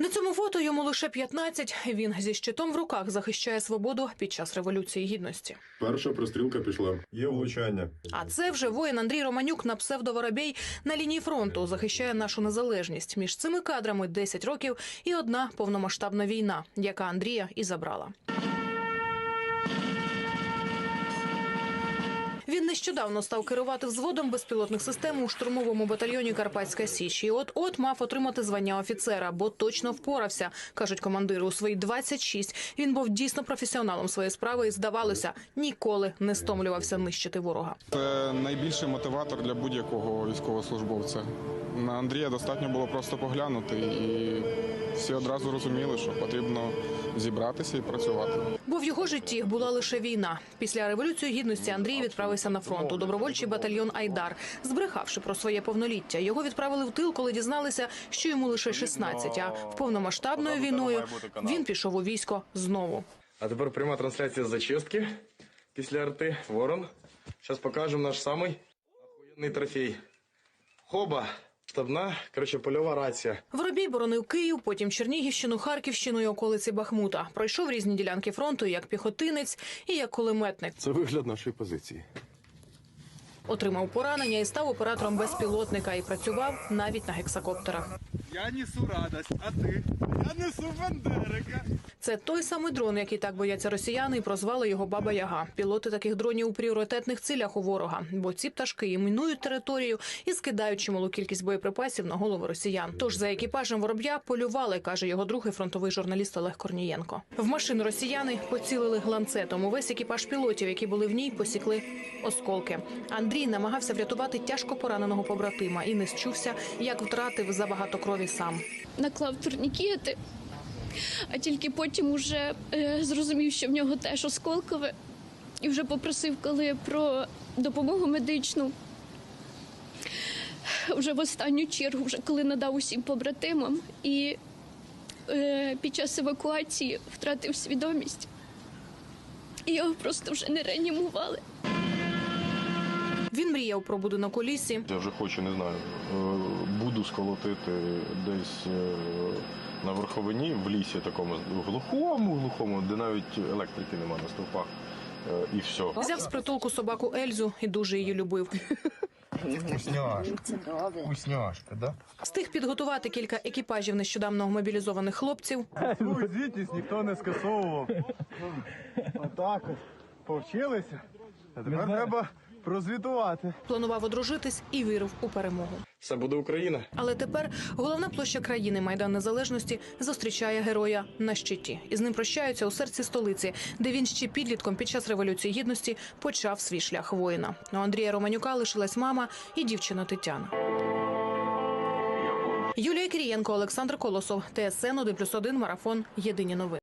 На цьому фото йому лише 15. Він зі щитом в руках захищає свободу під час революції гідності. Перша пристрілка пішла. Є влучання. А це вже воїн Андрій Романюк на псевдоворобей на лінії фронту захищає нашу незалежність. Між цими кадрами 10 років і одна повномасштабна війна, яка Андрія і забрала. Він нещодавно став керувати взводом безпілотних систем у штурмовому батальйоні Карпатська Січ. І от от мав отримати звання офіцера, бо точно впорався, кажуть командири. У свої 26 він був дійсно професіоналом своєї справи і здавалося, ніколи не стомлювався нищити ворога. Це найбільший мотиватор для будь-якого військовослужбовця. На Андрія достатньо було просто поглянути, і всі одразу розуміли, що потрібно зібратися і працювати. Бо в його житті була лише війна. Після революції гідності Андрій відправився на фронт у добровольчий батальйон Айдар, збрехавши про своє повноліття. Його відправили в тил, коли дізналися, що йому лише 16, А в повномасштабною війною він пішов у військо знову. А тепер пряма трансляція з зачистки після арти. Ворон. Зараз покажемо наш самий охуєнний трофей. Хоба. Штабна, коротше, польова рація. Воробій боронив Київ, потім Чернігівщину, Харківщину і околиці Бахмута. Пройшов різні ділянки фронту як піхотинець і як кулеметник. Це вигляд нашої позиції. Отримав поранення і став оператором безпілотника і працював навіть на гексакоптерах. Я несу радость, а ти? Я несу Бандерика. Це той самий дрон, який так бояться росіяни, і прозвали його Баба Яга. Пілоти таких дронів у пріоритетних цілях у ворога, бо ці пташки імінують територію і скидають чималу кількість боєприпасів на голови росіян. Тож за екіпажем вороб'я полювали, каже його друг і фронтовий журналіст Олег Корнієнко. В машину росіяни поцілили ланцетом. Увесь екіпаж пілотів, які були в ній, посікли осколки. Андрій намагався врятувати тяжко пораненого побратима і не счувся, як втратив забагато крові сам. наклав турнікети, а тільки потім уже е, зрозумів, що в нього теж осколкове, і вже попросив, коли про допомогу медичну. Вже в останню чергу, вже коли надав усім побратимам, і е, під час евакуації втратив свідомість. І його просто вже не реанімували. Мріяв про будинок у лісі, Я вже хочу, не знаю, е, буду сколотити десь е, на верховині в лісі такому глухому, глухому, де навіть електрики нема на стовпах. Е, І все. взяв з притулку собаку Ельзу і дуже її любив. Вкусняшка. Вкусняшка, да? Встиг підготувати кілька екіпажів нещодавно мобілізованих хлопців. Звітність ніхто не скасовував. Отак от. Повчилися. А тепер треба прозвітувати. Планував одружитись і вірив у перемогу. Все буде Україна. Але тепер головна площа країни Майдан Незалежності зустрічає героя на щиті. І з ним прощаються у серці столиці, де він ще підлітком під час революції гідності почав свій шлях воїна. У Андрія Романюка лишилась мама і дівчина Тетяна. Юлія Кирієнко, Олександр Колосов, ТСН 1+,1, Марафон. Єдині новини.